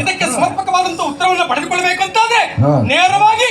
ಇದಕ್ಕೆ ಸಮರ್ಪಕವಾದಂತಹ ಉತ್ತರವನ್ನು ಪಡೆದುಕೊಳ್ಬೇಕಂತಾದ್ರೆ ನೇರವಾಗಿ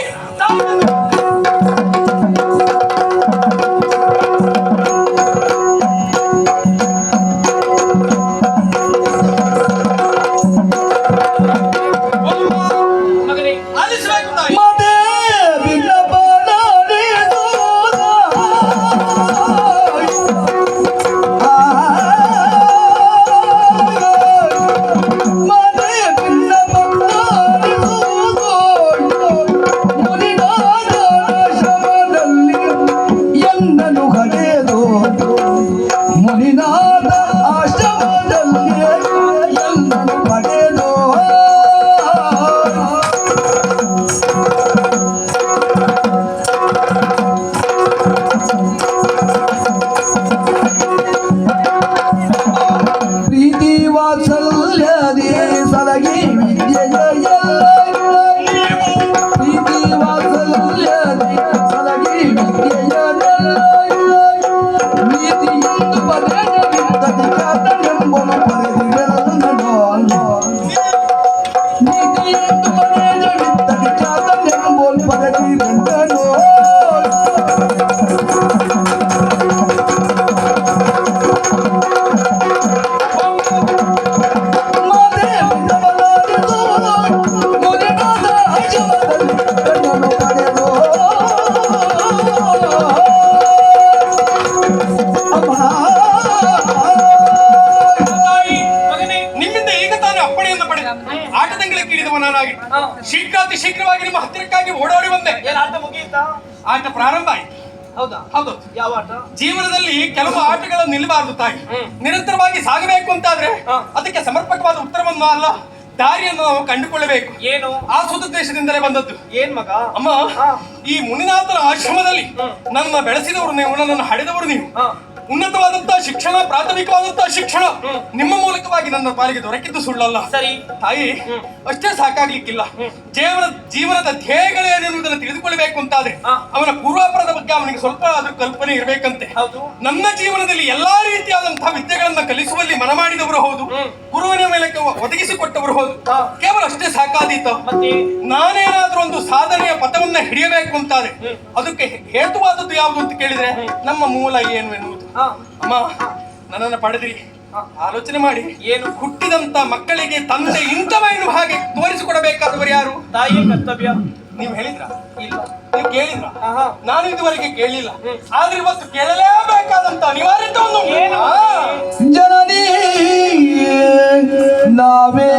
ಹೌದಾ. ಯಾವ ಆಟ? ಜೀವನದಲ್ಲಿ ಕೆಲವು ಆಟಗಳು ನಿಲ್ಲಬಾರದು ತಾಯಿ. ನಿರಂತರವಾಗಿ ಸಾಗಬೇಕು ಅಂತಾದ್ರೆ. ಅದಕ್ಕೆ ಸಮರ್ಪಕವಾದ ಉತ್ತರವನ್ನು ಅಲ್ಲ ದಾರಿಯನ್ನು ನಾವು ಕಂಡುಕೊಳ್ಳಬೇಕು. ಏನು? ಆ ಸುದ್ದೇಶದಿಂದಲೇ ಬಂದದ್ದು. ಏನ್ ಮಗ? ಅಮ್ಮ ಈ ಮುನಿನಾಥನ ಆಶ್ರಮದಲ್ಲಿ ನನ್ನ ಬೆಳೆಸಿದವರು ನೀವು ನನ್ನನ್ನು ಹಡೆದವರು ನೀವು. ಉನ್ನತವಾದಂತಹ ಶಿಕ್ಷಣ ಪ್ರಾಥಮಿಕವಾದಂತಹ ಶಿಕ್ಷಣ ನಿಮ್ಮ ಮೂಲಕವಾಗಿ ನನ್ನ ಪಾಲಿಗೆ ದೊರಕಿದ್ದು ಸುಳ್ಳಲ್ಲ. ಸರಿ. ತಾಯಿ ಅಷ್ಟೇ ಸಾಕಾಗ್ಲಿಕ್ಕಿಲ್ಲ. ಜೀವನ ಜೀವನದ ಧ್ಯೇಯಗಳೇನೆನ್ನುವುದನ್ನು ತಿಳಿದುಕೊಳ್ಳಬೇಕು ಅಂತಾದ್ರೆ. ಅವನ ಪೂರ್ವಾಪರದ ಬಗ್ಗೆ ಅವನಿಗೆ ಸ್ವಲ್ಪ ಆದ್ರೂ ಕಲ್ಪನೆ ಇರಬೇಕಂತೆ. ನನ್ನ ಜೀವನದಲ್ಲಿ ಎಲ್ಲಾ ರೀತಿಯಾದಂತಹ ವಿದ್ಯೆಗಳನ್ನ ಕಲಿಸುವಲ್ಲಿ ಮನ ಮಾಡಿದವರು ಹೌದು ಗುರುವಿನ ಮೇಲೆ ಒದಗಿಸಿಕೊಟ್ಟವರು ಹೌದು. ಕೇವಲ ಅಷ್ಟೇ ಸಾಕಾದೀತ. ನಾನೇನಾದ್ರೂ ಒಂದು ಸಾಧನೆಯ ಪಥವನ್ನ ಹಿಡಿಯಬೇಕು ಅಂತಾದ್ರೆ ಅದಕ್ಕೆ ಹೇತುವಾದದ್ದು ಯಾವುದು ಅಂತ ಕೇಳಿದ್ರೆ ನಮ್ಮ ಮೂಲ ಏನು ಎನ್ನುವುದು? ಅಮ್ಮ ನನ್ನನ್ನು ಪಡೆದಿರಿ. ಆಲೋಚನೆ ಮಾಡಿ. ಏನು? ಹುಟ್ಟಿದಂತ ಮಕ್ಕಳಿಗೆ ತಂದೆ ಇಂಥವೇನು ಎನ್ನುವ ಹಾಗೆ ತೋರಿಸಿಕೊಡಬೇಕಾದವರು ಯಾರು? ತಾಯಿ ಕರ್ತವ್ಯ. ನೀವು ಹೇಳಿದ್ರ? ಇಲ್ಲ. ನೀವು ಕೇಳಿದ್ರ? ನಾನು ಇದುವರೆಗೆ ಕೇಳಿಲ್ಲ ಆದ್ರೆ ಇವತ್ತು ಕೇಳಲೇಬೇಕಾದಂತ ಅನಿವಾರ್ಯತೆ ಒಂದು. ಜನನಿ ನಾವೇ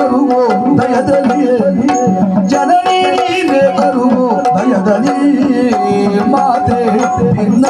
ಅರುಗೋ ದಯದಲ್ಲಿ ಜನನಿ ನೀನೆ ದಯದಲ್ಲಿ ಮಾತೆ ನಿನ್ನ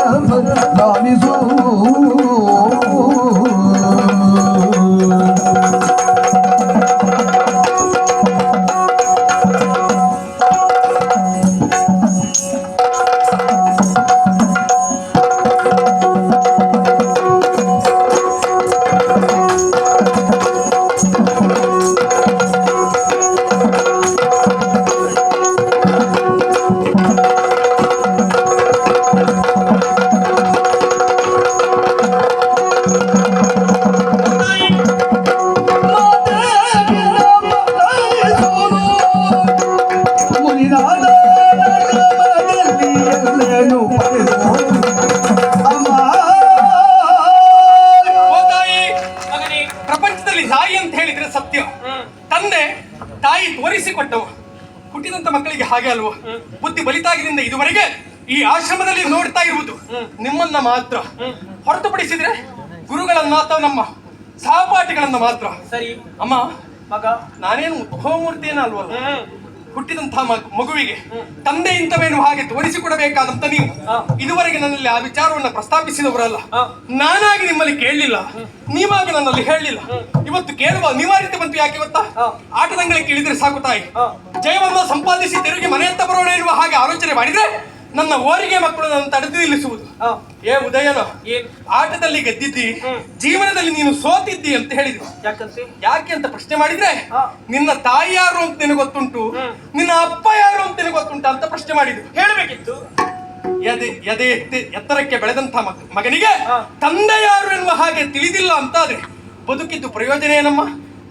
ಬುದ್ಧಿ ಬಲಿತಾಗಿನಿಂದ ಇದುವರೆಗೆ ಈ ಆಶ್ರಮದಲ್ಲಿ ನೋಡ್ತಾ ಇರುವುದು ನಿಮ್ಮನ್ನ ಮಾತ್ರ. ಹೊರತುಪಡಿಸಿದ್ರೆ ಗುರುಗಳನ್ನ ಅಥವಾ ನಮ್ಮ ಸಹಪಾಠಿಗಳನ್ನ ಮಾತ್ರ. ಸರಿ. ಅಮ್ಮ ಮಗ. ನಾನೇನು ಹೋಮೂರ್ತಿಯೇನ ಅಲ್ವಲ್ಲ ಹುಟ್ಟಿದಂತಹ ಮಗು- ಮಗುವಿಗೆ ತಂದೆ ಇಂಥವೇನು ಹಾಗೆ ತೋರಿಸಿಕೊಡಬೇಕಾದಂತ ನೀವು. ಇದುವರೆಗೆ ನನ್ನಲ್ಲಿ ಆ ವಿಚಾರವನ್ನ ಪ್ರಸ್ತಾಪಿಸಿದವರಲ್ಲ. ನಾನಾಗಿ ನಿಮ್ಮಲ್ಲಿ ಕೇಳಲಿಲ್ಲ. ನೀವಾಗಿ ನನ್ನಲ್ಲಿ ಹೇಳಲಿಲ್ಲ. ಇವತ್ತು ಕೇಳುವ ಅನಿವಾರ್ಯತೆ ಬಂತು ಯಾಕೆ ಗೊತ್ತಾ. ಆಟದಂಗಳಿಗೆ ಇಳಿದ್ರೆ ಸಾಕು ತಾಯಿ. ಜಯವನ್ನು ಸಂಪಾದಿಸಿ ತಿರುಗಿ ಮನೆಯತ್ತ ಬರೋಣ ಎನ್ನುವ ಹಾಗೆ ಆಲೋಚನೆ ಮಾಡಿದ್ರೆ ನನ್ನ ಓರಿಗೆ ಮಕ್ಕಳು ನನ್ನ ತಡೆದು ನಿಲ್ಲಿಸುವುದು. ಏ ಉದಯನ ಆಟದಲ್ಲಿ ಗೆದ್ದಿದ್ದಿ ಜೀವನದಲ್ಲಿ ನೀನು ಸೋತಿದ್ದಿ ಅಂತ ಹೇಳಿದ್ರು. ಯಾಕಂತೆ? ಯಾಕೆ ಅಂತ ಪ್ರಶ್ನೆ ಮಾಡಿದ್ರೆ ನಿನ್ನ ತಾಯಿ ಯಾರು ಅಂತ ನಿನಗೆ ಗೊತ್ತುಂಟು ನಿನ್ನ ಅಪ್ಪ ಯಾರು ಅಂತ ನಿನಗೆ ಗೊತ್ತುಂಟು ಅಂತ ಪ್ರಶ್ನೆ ಮಾಡಿದ್ರು. ಹೇಳಬೇಕಿತ್ತು. ಎದೆ ಎದೆ ಎತ್ತಿ- ಎತ್ತರಕ್ಕೆ ಬೆಳೆದಂತಹ ಮಗ ಮಗನಿಗೆ. ತಂದೆ ಯಾರು ಎನ್ನುವ ಹಾಗೆ ತಿಳಿದಿಲ್ಲ ಅಂತಾದ್ರೆ ಬದುಕಿದ್ದು ಪ್ರಯೋಜನ ಏನಮ್ಮ?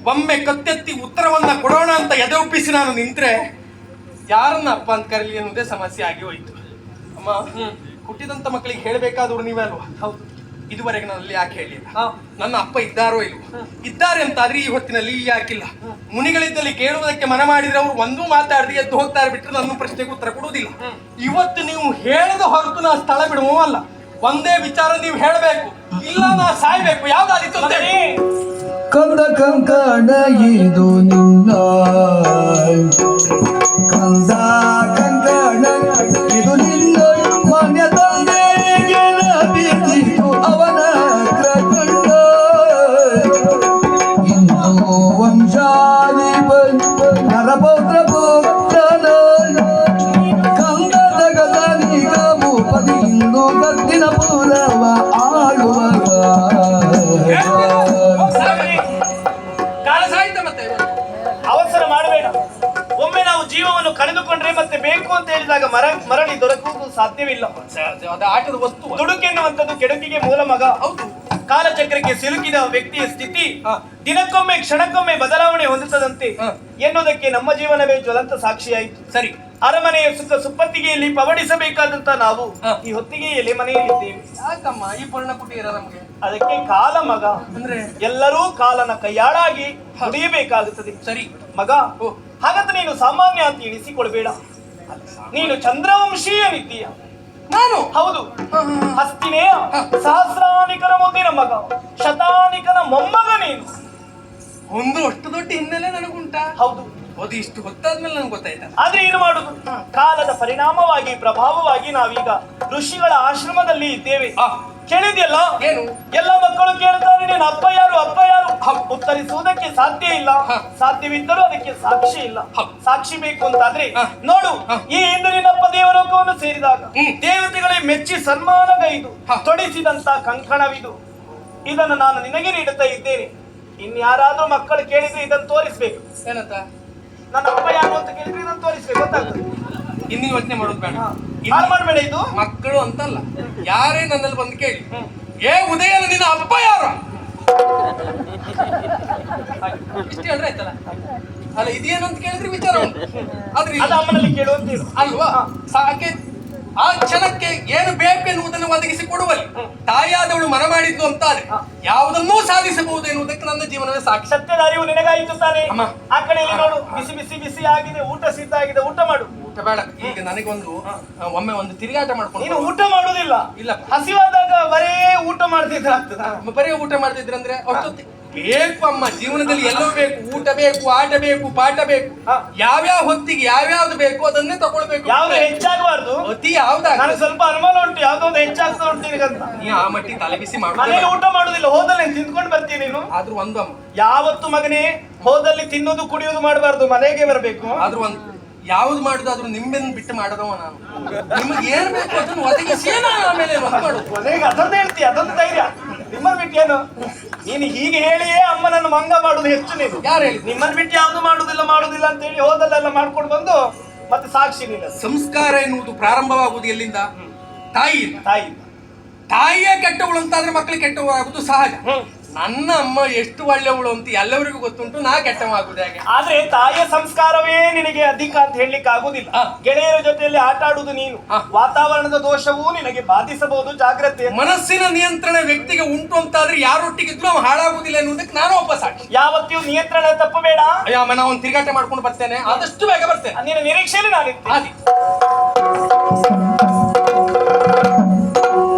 ಒಮ್ಮೆ ಕತ್ತೆತ್ತಿ ಉತ್ತರವನ್ನ ಕೊಡೋಣ ಅಂತ ಎದೆ ಒಪ್ಪಿಸಿ ನಾನು ನಿಂತ್ರೆ ಯಾರನ್ನ ಅಪ್ಪ ಅಂತ ಕರೀಲಿ ಅನ್ನೋದೇ ಸಮಸ್ಯೆ ಆಗಿ ಹೋಯ್ತು. ಅಮ್ಮ ಹುಟ್ಟಿದಂತ ಮಕ್ಕಳಿಗೆ ಹೇಳಬೇಕಾದವರು ನೀವೇ ಅಲ್ವಾ ಹೌದು. ಇದುವರೆಗೆ ನನ್ನಲ್ಲಿ ಯಾಕೆ ಹೇಳಿಲ್ಲ. ನನ್ನ ಅಪ್ಪ ಇದ್ದಾರೋ ಇಲ್ವೋ? ಇದ್ದಾರೆ ಅಂತಾದ್ರೆ ಈ ಹೊತ್ತಿನಲ್ಲಿ ಯಾಕಿಲ್ಲ. ಮುನಿಗಳಿದ್ದಲ್ಲಿ ಕೇಳುವುದಕ್ಕೆ ಮನ ಮಾಡಿದ್ರೆ ಅವರು ಒಂದೂ ಮಾತಾಡದೆ ಎದ್ದು ಹೋಗ್ತಾರೆ ಬಿಟ್ಟರೆ ನನ್ನ ಪ್ರಶ್ನೆಗೆ ಉತ್ತರ ಕೊಡುವುದಿಲ್ಲ. ಇವತ್ತು ನೀವು ಹೇಳದ ಹೊರತು ನಾ ಸ್ಥಳ ಬಿಡುವಲ್ಲ ಒಂದೇ ವಿಚಾರ ನೀವು ಹೇಳಬೇಕು. ಇಲ್ಲ ನಾ ಸಾಯ್ಬೇಕು. ಯಾವ್ದಾದಿತ್ತು ಅಂತ ಕಂದ ಕಂಕಣ ಇದು ನಿನ್ನ. ಕಂದ ಕಂಕಣ ಇದು ನಿನ್ನ ಮಾನ್ಯ ಹೇಳಿದಾಗ ಮರ ಮರಳಿ ದೊರಕುವುದು ಸಾಧ್ಯವಿಲ್ಲ. ಅದು ಆಟದ ವಸ್ತು ದುಡುಕೆನ್ನುವಂಥದ್ದು ಕೆಡುಕಿಗೆ ಮೂಲ ಮಗ. ಹೌದು. ಕಾಲಚಕ್ರಕ್ಕೆ ಸಿಲುಕಿದ ವ್ಯಕ್ತಿಯ ಸ್ಥಿತಿ. ದಿನಕ್ಕೊಮ್ಮೆ ಕ್ಷಣಕ್ಕೊಮ್ಮೆ ಬದಲಾವಣೆ ಹೊಂದುತ್ತದಂತೆ. ಎನ್ನುವುದಕ್ಕೆ ನಮ್ಮ ಜೀವನವೇ ಜ್ವಲಂತ ಸಾಕ್ಷಿಯಾಯಿತು. ಸರಿ. ಅರಮನೆಯ ಸುತ್ತ ಸುಪ್ಪತ್ತಿಗೆಯಲ್ಲಿ ಪವಡಿಸಬೇಕಾದಂತ ನಾವು ಈ ಈ ಹೊತ್ತಿಗೆಯಲ್ಲಿ ಮನೆಯಲ್ಲಿದ್ದೇವೆ. ಯಾಕಮ್ಮ ಈ ಪೂರ್ಣ ಕುಟೀರ ನಮಗೆ? ಅದಕ್ಕೆ ಕಾಲ ಮಗ. ಅಂದ್ರೆ? ಎಲ್ಲರೂ ಕಾಲನ ಕೈಯಾಡಾಗಿ ಹೊಡೆಯಬೇಕಾಗುತ್ತದೆ ಸರಿ. ಮಗ. ಹಾಗಂತ ನೀನು ಸಾಮಾನ್ಯ ಅಂತ ಎಣಿಸಿಕೊಳ್ಬೇಡ ನೀನು ಚಂದ್ರವಂಶೀಯನಿದ್ದೀಯ ನಾನು? ಹೌದು. ಹಸ್ತಿನೇಯ ಸಹಸ್ರಾನಿಕನ ಮುಂದಿನ ಮಗ. ಶತಾನಿಕನ ಮೊಮ್ಮಗ ನೀನು. ಒಂದು ಅಷ್ಟು ದೊಡ್ಡ ಹಿನ್ನೆಲೆ ನನಗುಂಟ? ಹೌದು. ಅದು ಇಷ್ಟು ಹೊತ್ತಾದ್ಮೇಲೆ ನನಗೆ ಗೊತ್ತಾಯ್ತಾ? ಆದ್ರೆ ಏನು ಮಾಡುದು? ಕಾಲದ ಪರಿಣಾಮವಾಗಿ ಪ್ರಭಾವವಾಗಿ ನಾವೀಗ ಋಷಿಗಳ ಆಶ್ರಮದಲ್ಲಿ ಇದ್ದೇವೆ. ಕೇಳಿದ್ಯಲ್ಲ? ಏನು? ಎಲ್ಲ ಉತ್ತರಿಸುವುದಕ್ಕೆ ಸಾಧ್ಯ ಇಲ್ಲ. ಸಾಧ್ಯವಿದ್ದರೂ ಅದಕ್ಕೆ ಸಾಕ್ಷಿ ಇಲ್ಲ. ಸಾಕ್ಷಿ ಬೇಕು ಅಂತಾದ್ರೆ. ನೋಡು ಈ ಹಿಂದೆ ನಿನ್ನಪ್ಪ ದೇವಲೋಕವನ್ನು ಸೇರಿದಾಗ. ದೇವತೆಗಳೇ ಮೆಚ್ಚಿ ಸನ್ಮಾನಗೈದು. ತೊಡಿಸಿದಂತ ಕಂಕಣವಿದು. ಇದನ್ನು ನಾನು ನಿನಗೆ ನೀಡುತ್ತಾ ಇದ್ದೇನೆ. ಇನ್ಯಾರಾದ್ರೂ ಮಕ್ಕಳು ಕೇಳಿದ್ರೆ ಇದನ್ನು ತೋರಿಸ್ಬೇಕು. ಏನಂತ? ನನ್ನ ಅಪ್ಪ ಯಾರು ಅಂತ ಕೇಳಿದ್ರೆ ಇದನ್ನು ತೋರಿಸ್ಬೇಕು ಗೊತ್ತಾಗ್ತದೆ. ಇನ್ನು ಯೋಚನೆ ಮಾಡೋದು ಬೇಡ. ಯಾರು ಹಾಳು ಮಾಡ್ಬೇಡ ಇದು. ಮಕ್ಕಳು ಅಂತಲ್ಲ. ಯಾರೇ ನನ್ನಲ್ಲಿ ಬಂದು ಕೇಳಿ. ಏ ಉದಯ ನಿನ್ನ ಅಪ್ಪ ಯಾರು? ಇಷ್ಟು ಅಂದ್ರೆ ಆಯ್ತಲ್ಲ ಅಲ್ಲ ಇದೇನು ಅಂತ ಕೇಳಿದ್ರೆ ವಿಚಾರ ಉಂಟು. ಆದ್ರೆ ಅದು. ಅಮ್ಮನಲ್ಲಿ ಕೇಳು ಅಂತ ಹೇಳು ಅಲ್ವಾ ಸಾಕೆ ಆ ಕ್ಷಣಕ್ಕೆ ಏನು ಬೇಕು ಎನ್ನುವುದನ್ನು ಒದಗಿಸಿ ಕೊಡುವಲ್ಲಿ ತಾಯಿಯಾದವಳು ಮನ ಮಾಡಿದ್ದು ಅಂತಾದ್ರೆ. ಯಾವುದನ್ನೂ ಸಾಧಿಸಬಹುದು ಎನ್ನುವುದಕ್ಕೆ ನನ್ನ ಜೀವನವೇ ಸಾಕ್ಷಿ. ಸತ್ಯದ ಅರಿವು ನಿನಗಾಯಿತು ತಾನೆ ಅಮ್ಮ. ಆ ಕಡೆ ನೋಡು ಬಿಸಿ ಬಿಸಿ ಬಿಸಿ ಆಗಿದೆ ಊಟ ಸಿದ್ಧ ಆಗಿದೆ ಊಟ ಮಾಡು. ಊಟ ಬೇಡ. ಈಗ ನನಗೊಂದು ಆ, ಒಮ್ಮೆ ಒಂದು ತಿರುಗಾಟ ಮಾಡ್ಕೊಂಡು ನೀನು ಊಟ ಮಾಡುದಿಲ್ಲ. ಇಲ್ಲ. ಹಸಿವಾದಾಗ ಬರೇ ಊಟ ಮಾಡ್ತಿದ್ರೆ ಆಗ್ತದ? ಬರೀ ಊಟ ಮಾಡ್ತಿದ್ರಂದ್ರೆ ಅಷ್ಟೊತ್ತಿ. ಬೇಕು ಅಮ್ಮ ಜೀವನದಲ್ಲಿ ಎಲ್ಲವೂ ಬೇಕು. ಊಟ ಬೇಕು ಆಟ ಬೇಕು ಪಾಠ ಬೇಕು. ಹಾ. ಯಾವ್ಯಾವ ಹೊತ್ತಿಗೆ ಯಾವ್ಯಾವ್ದು ಬೇಕು ಅದನ್ನೇ ತಗೊಳ್ಬೇಕು. ಯಾವ್ದು ಹೆಚ್ಚಾಗಬಾರ್ದು? ಅತಿ ಯಾವ್ದಾಗ ನನಗೆ ಸ್ವಲ್ಪ ಅನುಮಾನ ಉಂಟು ಯಾವ್ದೋ ಒಂದು ಹೆಚ್ಚಾಗ್ತಾ ಉಂಟು ನಿನಗಂತ. ನೀ ಆ ಮಟ್ಟಿಗೆ ತಲೆ ಬಿಸಿ ಮನೇಲಿ ಊಟ ಮಾಡುದಿಲ್ಲ ಹೋದಲ್ಲಿ ತಿಂದ್ಕೊಂಡು ಬರ್ತೀನಿ ನೀನು? ಆದ್ರೂ ಒಂದಮ್ಮ ಯಾವತ್ತು ಮಗನೇ ಹೋದಲ್ಲಿ ತಿನ್ನೋದು ಕುಡಿಯೋದು ಮಾಡಬಾರ್ದು ಮನೆಗೆ ಬರಬೇಕು? ಆದ್ರೂ ಒಂದು. ಯಾವ್ದು ಮಾಡುದಾದ್ರೂ ನಿಮ್ಮೆನ್ ಬಿಟ್ಟು ಮಾಡದವ ನಾನು. ನಿಮ್ಗೆ ಏನ್ ಬೇಕು ಅದನ್ನು ಒದಗಿಸಿ ನಾನು ಆಮೇಲೆ ಒಂದು ಮಾಡುದು ಕೊನೆಗೆ ಅದನ್ನ ಹೇಳ್ತೀಯ ಅದೊಂದು ಧೈರ್ಯ. ನಿಮ್ಮನ್ ಬಿಟ್ಟು ಏನು? ನೀನು ಹೀಗೆ ಹೇಳಿಯೇ ಅಮ್ಮನನ್ನು ಮಂಗ ಮಾಡುದು ಹೆಚ್ಚು ನೀನು. ಯಾರು ಹೇಳಿ? ನಿಮ್ಮನ್ ಬಿಟ್ಟು ಯಾವ್ದು ಮಾಡುದಿಲ್ಲ ಮಾಡುದಿಲ್ಲ ಅಂತ ಹೇಳಿ ಹೋದಲ್ಲೆಲ್ಲ ಮಾಡ್ಕೊಂಡು ಬಂದು ಮತ್ತೆ ಸಾಕ್ಷಿ ನೀನು ಸಂಸ್ಕಾರ ಎನ್ನುವುದು ಪ್ರಾರಂಭವಾಗುವುದು ಎಲ್ಲಿಂದ? ತಾಯಿ ತಾಯಿ ತಾಯಿಯೇ ಕೆಟ್ಟವಳು ಅಂತಾದ್ರೆ ಮಕ್ಕಳು ಕೆಟ್ಟವರಾಗುವುದು ಸಹಜ. ನನ್ನ ಅಮ್ಮ ಎಷ್ಟು ಒಳ್ಳೆಯವಳು ಅಂತ ಎಲ್ಲರಿಗೂ ಗೊತ್ತುಂಟು ನಾ ಕೆಟ್ಟವಾಗುದು ಹೇಗೆ? ಆದ್ರೆ ತಾಯಿಯ ಸಂಸ್ಕಾರವೇ ನಿನಗೆ ಅಧಿಕ ಅಂತ ಹೇಳಲಿಕ್ಕೆ ಆಗುದಿಲ್ಲ ಗೆಳೆಯರ ಜೊತೆಯಲ್ಲಿ ಆಟ ಆಡುವುದು ನೀನು. ವಾತಾವರಣದ ದೋಷವೂ ನಿನಗೆ ಬಾಧಿಸಬಹುದು ಜಾಗ್ರತೆ ಮನಸ್ಸಿನ ನಿಯಂತ್ರಣ ವ್ಯಕ್ತಿಗೆ ಉಂಟು ಅಂತಾದ್ರೆ ಯಾರೊಟ್ಟಿಗಿದ್ರು ಅವ್ನು ಹಾಳಾಗುದಿಲ್ಲ ಎನ್ನುವುದಕ್ಕೆ ನಾನು ಒಬ್ಬ ಸಾಕ್ಷಿ ಯಾವತ್ತಿಯೂ ನಿಯಂತ್ರಣ ತಪ್ಪಬೇಡ. ಅಯ್ಯ ಅಮ್ಮ ನಾವು ತಿರುಗಾಟ ಮಾಡ್ಕೊಂಡು ಬರ್ತೇನೆ. ಆದಷ್ಟು ಬೇಗ ಬರ್ತೇನೆ. ನಿನ್ನ ನಿರೀಕ್ಷೆಯಲ್ಲಿ ನಾನು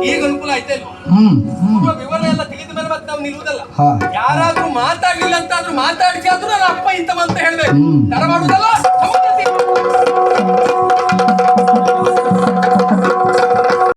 ಈಗ ಅನುಕೂಲ ಆಯ್ತಾ ಇಲ್ವಾ? ಹ್ಮ್ ಪೂರ್ವ ವಿವರ ಎಲ್ಲ ತಿಳಿದ ಮೇಲೆ ಮತ್ತೆ ನಾವು ನಿಲ್ಲುವುದಲ್ಲ. ಯಾರಾದ್ರೂ ಮಾತಾಡ್ಲಿಲ್ಲ ಅಂತಾದ್ರೂ ಮಾತಾಡಿಸಿ ಆದ್ರೂ ನನ್ನ ಅಪ್ಪ ಇಂತ ಅಂತ ಹೇಳ್ಬೇಕು ತರ ಮಾಡುದಲ್ಲ